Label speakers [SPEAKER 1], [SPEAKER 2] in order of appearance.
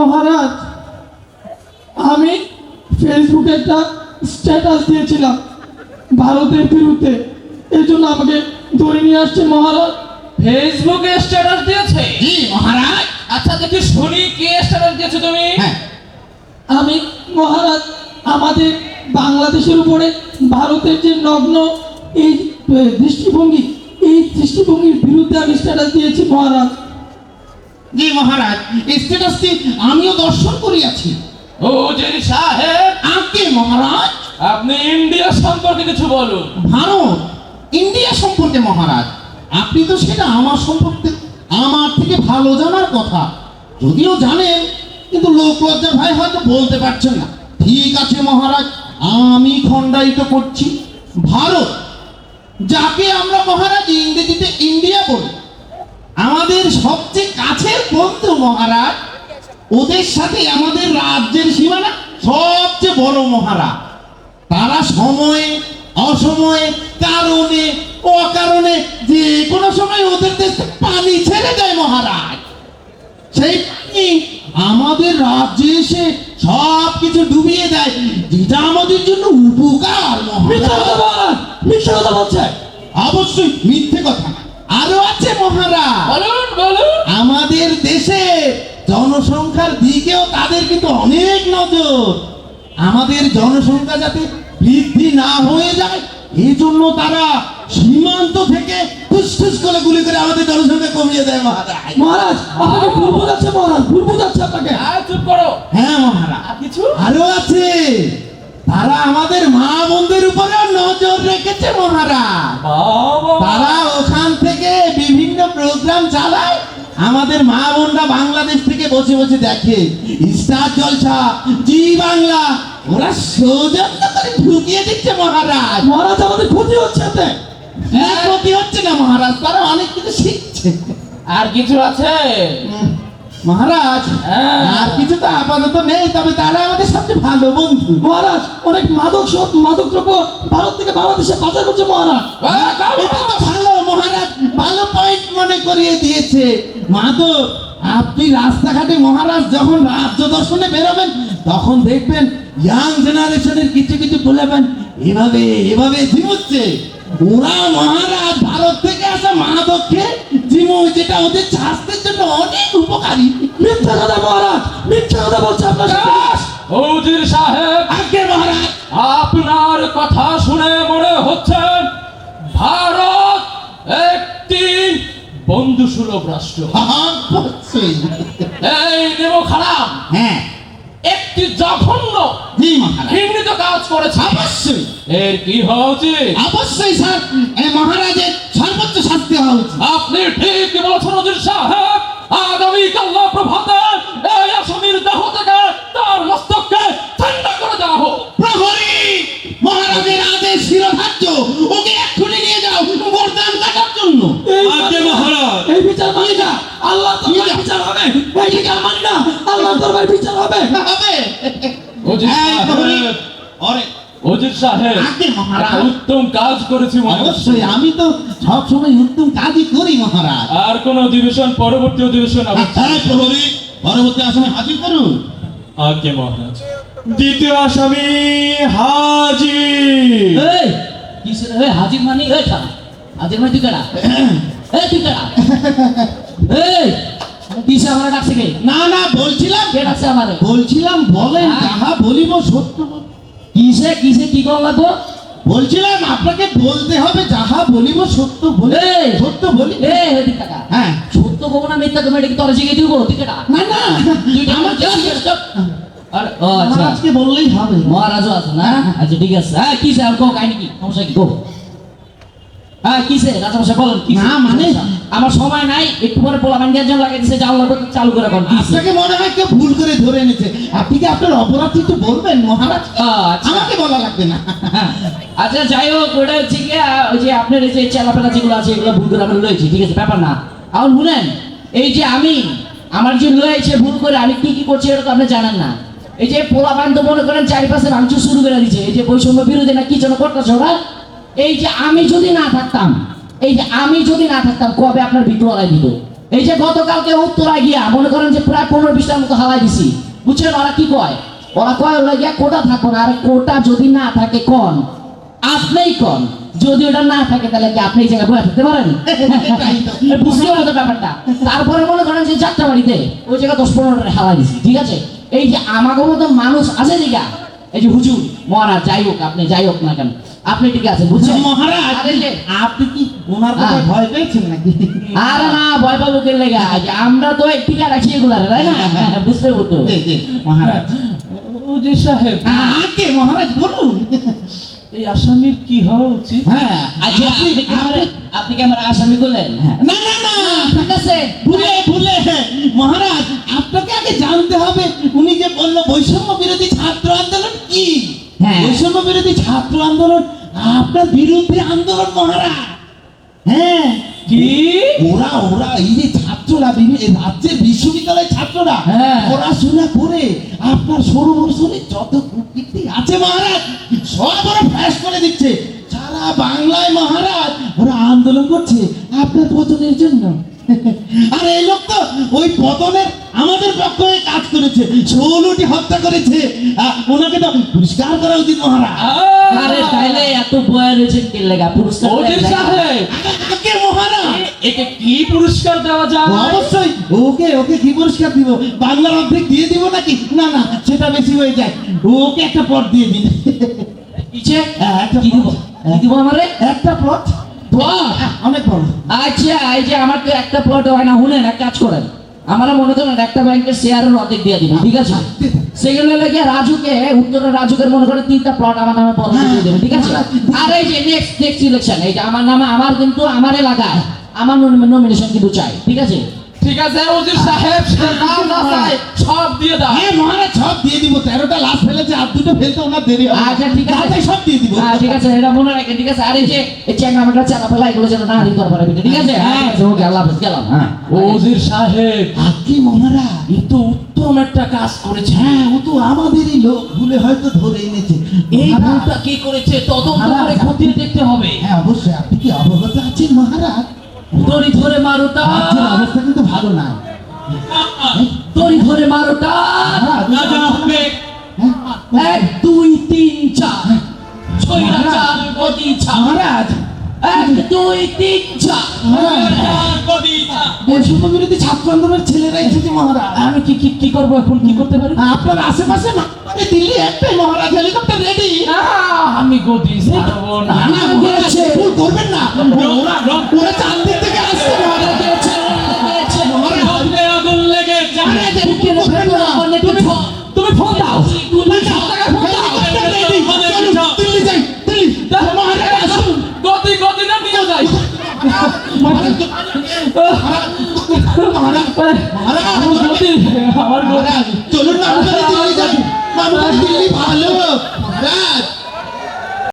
[SPEAKER 1] মহারাজ আমি ফেসবুকে একটা স্ট্যাটাস দিয়েছিলাম ভারতের বিরুদ্ধে। এই জন্য আমাকে ধরে নিয়ে আসছে মহারাজ।
[SPEAKER 2] ফেসবুকে স্ট্যাটাস দিয়েছে?
[SPEAKER 3] জি মহারাজ।
[SPEAKER 2] আচ্ছা দেখি শুনি কে স্ট্যাটাস দিয়েছ তুমি?
[SPEAKER 3] হ্যাঁ।
[SPEAKER 1] আমি মহারাজ আমাদের বাংলাদেশের উপরে ভারতের যে নগ্ন এই দৃষ্টিভঙ্গি এই দৃষ্টিভঙ্গির বিরুদ্ধে আমি স্ট্যাটাস দিয়েছি মহারাজ।
[SPEAKER 3] জি মহারাজ স্ট্যাটাসটি আমিও দর্শন করিয়াছি।
[SPEAKER 2] ও জেরি সাহেব
[SPEAKER 3] আগে মহারাজ?
[SPEAKER 2] আপনি ইন্ডিয়া সম্পর্কে কিছু বলুন।
[SPEAKER 3] ভারত ইন্ডিয়া সম্পর্কে মহারাজ। আপনি তো সেটা আমার সম্পর্কে আমার থেকে ভালো জানার কথা। যদিও জানেন কিন্তু লোক লজ্জা ভাই হয়তো বলতে পারছেন না। ঠিক আছে মহারাজ আমি খণ্ডায়িত করছি। ভারত যাকে আমরা মহারাজ ইংরেজিতে ইন্ডিয়া বলি আমাদের সবচেয়ে কাছের বন্ধু মহারাজ ওদের সাথে আমাদের রাজ্যের সীমানা সবচেয়ে বড় মহারাজ। তারা সময়ে অসময়ে কারণে অকারণে যে কোনো সময় ওদের দেশে পানি ছেড়ে দেয় মহারাজ। সেই পানি আমাদের রাজ্যে এসে সব কিছু ডুবিয়ে দেয়। যেটা আমাদের জন্য উপকার
[SPEAKER 1] মিথ্যা কথা বলছে
[SPEAKER 3] অবশ্যই মিথ্যে কথা না আরও আছে মহারাজ।
[SPEAKER 2] বলুন বলুন।
[SPEAKER 3] আমাদের দেশে জনসংখ্যার দিকেও তাদের কিন্তু অনেক নজর। আমাদের জনসংখ্যা যাতে বৃদ্ধি না হয়ে যায় এই জন্য তারা সীমান্ত থেকে ফুসফুস করে গুলি করে আমাদের জনসংখ্যা কমিয়ে দেয় মহারাজ।
[SPEAKER 1] মহারাজ আপনাকে ভুল বোঝাচ্ছে মহারাজ ভুল বোঝাচ্ছে আপনাকে।
[SPEAKER 2] আর চুপ করো।
[SPEAKER 3] হ্যাঁ মহারাজ।
[SPEAKER 2] কিছু?
[SPEAKER 3] আরও আছে। তারা আমাদের মা বোনদের উপরেও নজর রেখেছে মহারাজ।
[SPEAKER 2] বাবা।
[SPEAKER 3] তারা প্রোগ্রাম চালায় আমাদের মা বোনরা বাংলাদেশ থেকে বসে বসে দেখে স্টার জলসা জি বাংলা ওরা সৌজন্য করে ঢুকিয়ে দিচ্ছে মহারাজ।
[SPEAKER 1] মহারাজ আমাদের ক্ষতি হচ্ছে এতে।
[SPEAKER 3] ক্ষতি হচ্ছে না মহারাজ? তারা অনেক কিছু শিখছে।
[SPEAKER 2] আর কিছু আছে?
[SPEAKER 3] মহারাজ
[SPEAKER 2] হ্যাঁ।
[SPEAKER 3] আর কিছু তো আপাতত নেই তবে তারা আমাদের সবচেয়ে ভালো বন্ধু।
[SPEAKER 1] মহারাজ অনেক মাদক সব মাদক দ্রব্য ভারত থেকে বাংলাদেশে পাচার করছে মহারাজ।
[SPEAKER 3] ভালো পয়েন্ট মনে করিয়ে দিয়েছে। মাধব আপনি রাস্তাঘাটে মহারাজ যখন রাজ্য দর্শনে বেরোবেন তখন দেখবেন ইয়াং জেনারেশনের কিছু কিছু বলেবেন এভাবে এভাবে ঝিমুচ্ছে। ওরা মহারাজ ভারত থেকে আসা মাদককে জিমু যেটা ওদের স্বাস্থ্যের জন্য অনেক উপকারী।
[SPEAKER 1] মিথ্যা কথা মহারাজ মিথ্যা কথা বলছে আপনার
[SPEAKER 2] সাহেব আপনার কথা শুনে মনে হচ্ছে ভারত একটি রাষ্ট্র এই নেমো খারাপ
[SPEAKER 3] হ্যাঁ।
[SPEAKER 2] একটি জঘন্য ঘৃণিত কাজ করেছে।
[SPEAKER 3] অবশ্যই।
[SPEAKER 2] এর কি হওয়া উচিত?
[SPEAKER 3] অবশ্যই স্যার।
[SPEAKER 1] আল্লাহ
[SPEAKER 3] নিয়ে
[SPEAKER 1] বিচার হবে। এই বিচার মানি না আল্লাহ দরবার বিচার হবে।
[SPEAKER 3] হবে।
[SPEAKER 2] অজির সাহেব।
[SPEAKER 3] অরে
[SPEAKER 2] অজির সাহেব
[SPEAKER 3] আগে মহারাজ।
[SPEAKER 2] একটা উত্তম কাজ করেছি
[SPEAKER 3] অবশ্যই আমি তো সব সময় উত্তম কাজই করি মহারাজ।
[SPEAKER 2] আর কোন অধিবেশন পরবর্তী অধিবেশন আবার
[SPEAKER 3] হ্যাঁ প্রহরী পরবর্তী আসামে হাজির করুন।
[SPEAKER 2] আজ্ঞে মহারাজ।
[SPEAKER 4] দ্বিতীয় আসামি হাজির।
[SPEAKER 5] এই কিসের? হাজির মানি? এই মানি তুই এই তুই কেডা এই কিসে আমার ডাকছে কে?
[SPEAKER 3] না না বলছিলাম।
[SPEAKER 5] কে ডাকছে আমারে?
[SPEAKER 3] বলছিলাম বলেন
[SPEAKER 5] হ্যাঁ।
[SPEAKER 3] যাহা বলিব সত্য
[SPEAKER 5] কিসে কিসে কি করা লাগবো?
[SPEAKER 3] বলছিলাম আপনাকে বলতে হবে যাহা বলিব সত্য বলে! সত্য বলি।
[SPEAKER 5] এই হেদি টাকা
[SPEAKER 3] হ্যাঁ।
[SPEAKER 5] সত্য কব না মিথ্যা কবে এটা কি তোর শিখে দিব তুই
[SPEAKER 3] না না
[SPEAKER 5] তুই
[SPEAKER 3] আমার
[SPEAKER 5] আর ও আচ্ছা।
[SPEAKER 3] আজকে বললেই হবে।
[SPEAKER 5] মহারাজও আছে না আচ্ছা ঠিক আছে। হ্যাঁ কি আর কো কাহিনী কি? সমস্যা কি? কো হ্যাঁ কিসে? রাজামশাই বলেন
[SPEAKER 3] না, মানে-
[SPEAKER 5] আমার সময় নাই একটু পরে পোলা বান্ডিয়ার জন্য চালু করে চালু করে কোন
[SPEAKER 3] আপনাকে মনে হয় কেউ ভুল করে ধরে এনেছে। আপনি কি আপনার অপরাধ একটু বলবেন মহারাজ?
[SPEAKER 5] আচ্ছা
[SPEAKER 3] আমাকে বলা লাগবে না।
[SPEAKER 5] আচ্ছা যাই হোক ওটা হচ্ছে কি ওই যে আপনার এই যে চেলাপেলা যেগুলো আছে এগুলো ভুল করে আমরা লয়েছি ঠিক আছে? ব্যাপার না। এখন শুনেন এই যে আমি আমার যে লয়েছে ভুল করে আমি কি কি করছি এটা তো আপনি জানেন না। এই যে পোলা বান্ধ মনে করেন চারিপাশে ভাঙচুর শুরু করে দিচ্ছে এই যে বৈষম্য বিরোধী না কি যেন করতেছে ওরা? এই যে আমি যদি না থাকতাম এই যে আমি যদি না থাকতাম কবে আপনার বিদ্রোহ দিত? এই যে গতকালকে উত্তরায় গিয়া মনে করেন যে প্রায় পনেরো বিশটার মতো হালাই দিছি। বুঝছেন ওরা কি কয়? ওরা কয় ওরা গিয়া কোটা থাকো না আর কোটা যদি না থাকে কন? আপনিই কন। যদি ওটা না থাকে তাহলে কি আপনি এই জায়গায় বসে থাকতে পারেন? বুঝতে পারো ব্যাপারটা? তারপরে মনে করেন যে যাত্রা বাড়িতে ওই জায়গায় দশ পনেরোটা হালাই দিছি ঠিক আছে? এই যে আমাকে মতো মানুষ আছে দিঘা এই যে হুজুর মহারাজ যাই হোক আপনি যাই হোক না কেন আপনি ঠিক আছে বুঝছেন?
[SPEAKER 3] মহারাজ
[SPEAKER 5] যে
[SPEAKER 3] আপনি কি ওনার কথা
[SPEAKER 5] হ্যাঁ।
[SPEAKER 3] ভয় পেয়েছেন নাকি?
[SPEAKER 5] আরে না ভয় পাবো কে লেগা? যে আমরা তো টিকা রাখি এগুলা তাই না? বুঝতে পারতো
[SPEAKER 3] জি, জি, মহারাজ।
[SPEAKER 2] উজির সাহেব।
[SPEAKER 3] আগে মহারাজ বলুন।
[SPEAKER 2] এই আসামির কি হওয়া উচিত?
[SPEAKER 3] হ্যাঁ
[SPEAKER 5] আচ্ছা আপনি আপনি কি আমার আসামি করলেন? হ্যাঁ।
[SPEAKER 3] না না না।
[SPEAKER 5] ঠিক আছে।
[SPEAKER 3] ভুলে ভুলে মহারাজ আপনাকে আগে জানতে হবে উনি যে বলল বৈষম্য বিরোধী ছাত্র আন্দোলন কি?
[SPEAKER 5] হ্যাঁ।
[SPEAKER 3] বৈষম্য বিরোধী ছাত্র আন্দোলন আপনার বিরুদ্ধে আন্দোলন মহারা হ্যাঁ।
[SPEAKER 2] কি?
[SPEAKER 3] ওরা ওরা এই যে ছাত্ররা বিভিন্ন রাজ্যের বিশ্ববিদ্যালয়ের ছাত্ররা
[SPEAKER 5] হ্যাঁ।
[SPEAKER 3] পড়াশোনা করে আপনার সরু বছরের যত কূটনীতি আছে মহারাজ সব ওরা ফ্যাস করে দিচ্ছে। সারা বাংলায় মহারাজ ওরা আন্দোলন করছে আপনার পতনের জন্য। আর এই লোক তো ওই পতনের আমাদের পক্ষ হয়ে কাজ করেছে ষোলোটি হত্যা করেছে। ওনাকে তো পুরস্কার করা উচিত মহারাজ।
[SPEAKER 5] আরে তাইলে এত বয়া রয়েছে কে লেগা? পুরস্কার না।
[SPEAKER 3] মহারাজ।
[SPEAKER 2] একে কি পুরস্কার দেওয়া যায়?
[SPEAKER 3] অবশ্যই। ওকে ওকে কি পুরস্কার দিব? বাংলার অর্ধেক দিয়ে দিব নাকি? না না সেটা বেশি হয়ে যায়। ওকে একটা পট দিয়ে দিন।
[SPEAKER 5] কিছে
[SPEAKER 3] হ্যাঁ, একটা
[SPEAKER 5] কি দিব? কি দিব আমারে?
[SPEAKER 3] একটা প্লট অনেক বড়।
[SPEAKER 5] আচ্ছা এই যে আমার তো একটা প্লট হয় না শুনেন এক কাজ করেন। আমার মনে করেন একটা ব্যাংকের শেয়ারের অর্ধেক দিয়ে দিবেন ঠিক আছে? সেগুলো লেগে রাজুকে উত্তরের রাজুকের মনে করেন তিনটা প্লট আমার নামে পদ দিয়ে দেবেন ঠিক আছে? আর এই যে নেক্সট নেক্সট ইলেকশন এই যে আমার নামে আমার কিন্তু আমার এলাকায় আমার নমিনেশন কিন্তু চাই ঠিক আছে?
[SPEAKER 2] ঠিক আছে সাহেব সব দিয়ে দাও।
[SPEAKER 3] হ্যাঁ মহারাজ সব দিয়ে দিব তেরোটা লাশ দুটো ফেলতে ওনার দেরি হবে।
[SPEAKER 5] আচ্ছা ঠিক আছে।
[SPEAKER 3] সব দিয়ে দিব।
[SPEAKER 5] হ্যাঁ ঠিক আছে এটা মনে রাখেন ঠিক আছে। আর এই যে এই চালা ফেলা এগুলো যেন না ঠিক আছে? হ্যাঁ। ঠিক আছে, ওকে আল্লাহ হাফেজ গেলাম। হ্যাঁ।
[SPEAKER 2] উজির সাহেব। এ তো উত্তম একটা কাজ করেছে।
[SPEAKER 3] হ্যাঁ ও তো আমাদেরই লোক। ভুলে হয়তো ধরে এনেছে
[SPEAKER 2] এই ভুলটা কে করেছে? তদন্ত করে খতিয়ে দেখতে হবে।
[SPEAKER 3] হ্যাঁ অবশ্যই আপনি কি অবগত আছেন মহারাজ?
[SPEAKER 5] দড়ি ধরে মারোটা
[SPEAKER 3] অবস্থা কিন্তু ভালো না।
[SPEAKER 5] দড়ি ধরে মারোটা
[SPEAKER 3] হ্যাঁ,
[SPEAKER 5] এক দুই তিন চার। ছয়টা চার গদি চার।
[SPEAKER 3] মহারাজ।
[SPEAKER 5] এক দুই তিন চার।
[SPEAKER 3] বৈষম্য বিরোধী ছাত্র আন্দোলনের ছেলেরা এসেছে মহারাজ।
[SPEAKER 5] আমি কি কি কি করব এখন? কি করতে পারি?
[SPEAKER 3] আপনার আশেপাশে না মানে দিল্লি একটাই মহারাজ হেলিকপ্টার রেডি
[SPEAKER 2] আমি গদি ছাড়বো না।
[SPEAKER 3] করবেন না। ওরা চান্দির
[SPEAKER 2] আমার গতি আমার
[SPEAKER 3] মহারাজ